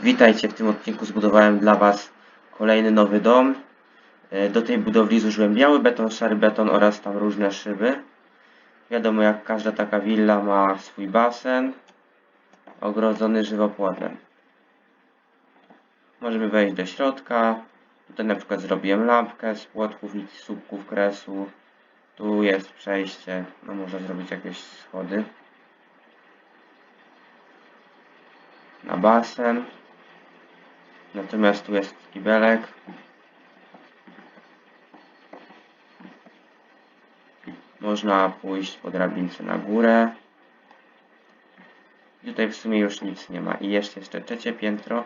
Witajcie, w tym odcinku zbudowałem dla Was kolejny nowy dom. E, Do tej budowli zużyłem biały beton, szary beton oraz tam różne szyby. Wiadomo, jak każda taka willa ma swój basen ogrodzony żywopłotem. Możemy wejść do środka. Tutaj na przykład zrobiłem lampkę z płotków i słupków kresu. Tu jest przejście, no można zrobić jakieś schody. Na basen. Natomiast tu jest kibelek. Można pójść po drabince na górę. I Tutaj w sumie już nic nie ma. I jest jeszcze trzecie piętro.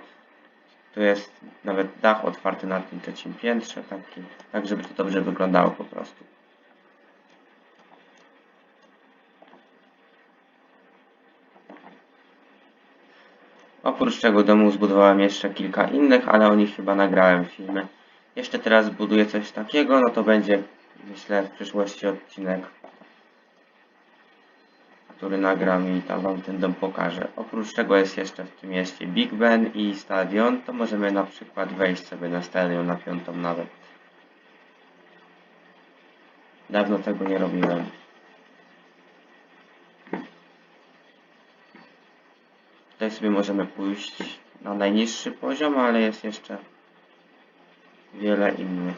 Tu jest nawet dach otwarty na tym trzecim piętrze, taki, tak żeby to dobrze wyglądało po prostu. Oprócz tego domu zbudowałem jeszcze kilka innych, ale o nich chyba nagrałem filmy. Jeszcze teraz buduję coś takiego, no to będzie myślę w przyszłości odcinek, który nagram i tam wam ten dom pokażę. Oprócz tego jest jeszcze w tym mieście Big Ben i stadion, to możemy na przykład wejść sobie na stadion na piątą nawet. Dawno tego nie robiłem. Tutaj sobie możemy pójść na najniższy poziom, ale jest jeszcze wiele innych.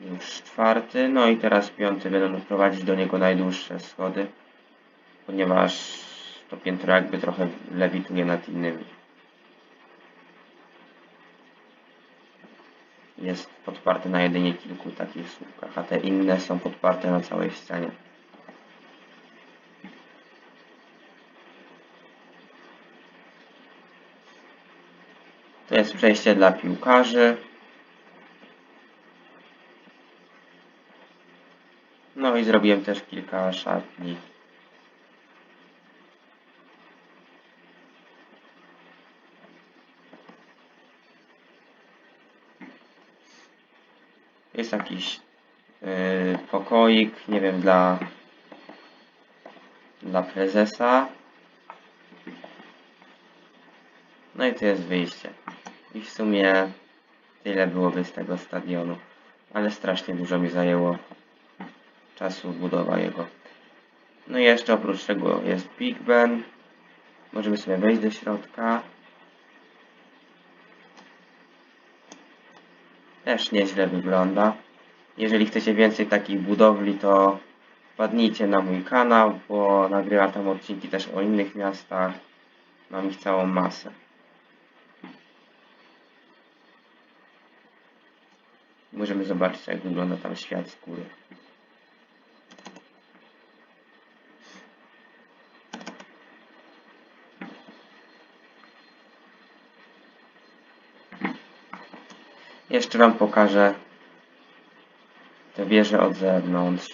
Już czwarty, no i teraz piąty będą prowadzić do niego najdłuższe schody, ponieważ to piętro jakby trochę lewituje nad innymi. Jest podparte na jedynie kilku takich słupkach, a te inne są podparte na całej ścianie. To jest przejście dla piłkarzy. No i zrobiłem też kilka szatni. Jest jakiś yy, pokoik, nie wiem, dla dla prezesa. No i to jest wyjście. I w sumie tyle byłoby z tego stadionu. Ale strasznie dużo mi zajęło czasu budowa jego. No i jeszcze oprócz tego jest Big Ben. Możemy sobie wejść do środka. Też nieźle wygląda. Jeżeli chcecie więcej takich budowli, to wpadnijcie na mój kanał, bo nagrywam tam odcinki też o innych miastach. Mam ich całą masę. Możemy zobaczyć, jak wygląda tam świat z góry. Jeszcze Wam pokażę tę wieżę od zewnątrz.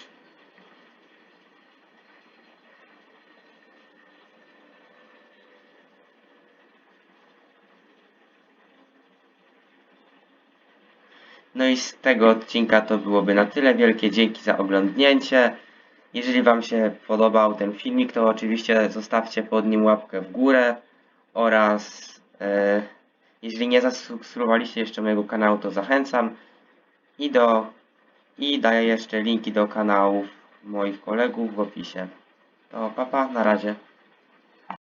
No i z tego odcinka to byłoby na tyle. Wielkie dzięki za oglądnięcie. Jeżeli Wam się podobał ten filmik, to oczywiście zostawcie pod nim łapkę w górę oraz e, jeżeli nie zasubskrybowaliście jeszcze mojego kanału, to zachęcam i do i daję jeszcze linki do kanałów moich kolegów w opisie. To papa, na razie.